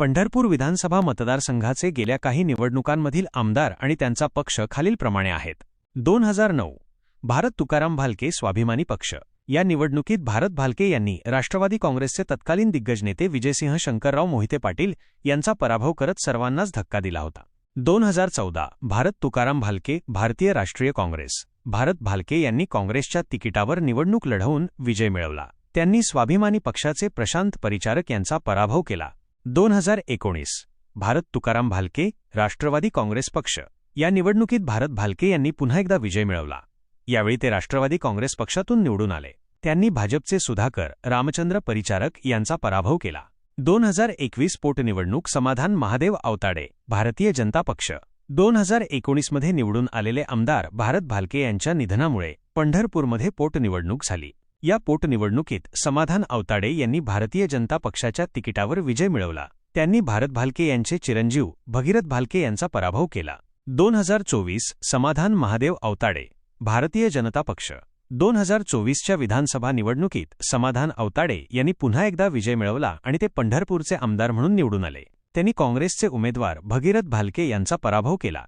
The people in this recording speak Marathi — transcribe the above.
पंढरपूर विधानसभा मतदारसंघाचे गेल्या काही निवडणुकांमधील आमदार आणि त्यांचा पक्ष खालीलप्रमाणे आहेत. दोन हजार नऊ भारत तुकाराम भालके स्वाभिमानी पक्ष. या निवडणुकीत भारत भालके यांनी राष्ट्रवादी काँग्रेसचे तत्कालीन दिग्गज नेते विजयसिंह शंकरराव मोहिते पाटील यांचा पराभव करत सर्वांनाच धक्का दिला होता. दोन हजार चौदा भारत तुकाराम भालके भारतीय राष्ट्रीय काँग्रेस. भारत भालके यांनी काँग्रेसच्या तिकिटावर निवडणूक लढवून विजय मिळवला. त्यांनी स्वाभिमानी पक्षाचे प्रशांत परिचारक यांचा पराभव केला. दोन हजार एकोणीस भारत तुकाराम भालके राष्ट्रवादी काँग्रेस पक्ष. या निवडणुकीत भारत भालके यांनी पुन्हा एकदा विजय मिळवला. यावेळी ते राष्ट्रवादी काँग्रेस पक्षातून निवडून आले. त्यांनी भाजपचे सुधाकर रामचंद्र परिचारक यांचा पराभव केला. दोन हजार एकवीस पोटनिवडणूक समाधान महादेव आवताडे भारतीय जनता पक्ष. दोन हजार एकोणीसमध्ये निवडून आलेले आमदार भारत भालके यांच्या निधनामुळे पंढरपूरमध्ये पोटनिवडणूक झाली. या पोटनिवडणुकीत समाधान आवताडे यांनी भारतीय जनता पक्षाच्या तिकिटावर विजय मिळवला. त्यांनी भारत भालके यांचे चिरंजीव भगीरथ भालके यांचा पराभव केला. दोन हजार चोवीस समाधान महादेव आवताडे भारतीय जनता पक्ष. दोन हजार चोवीसच्या विधानसभा निवडणुकीत समाधान अवताडे यांनी पुन्हा एकदा विजय मिळवला आणि ते पंढरपूरचे आमदार म्हणून निवडून आले. त्यांनी काँग्रेसचे उमेदवार भगीरथ भालके यांचा पराभव केला.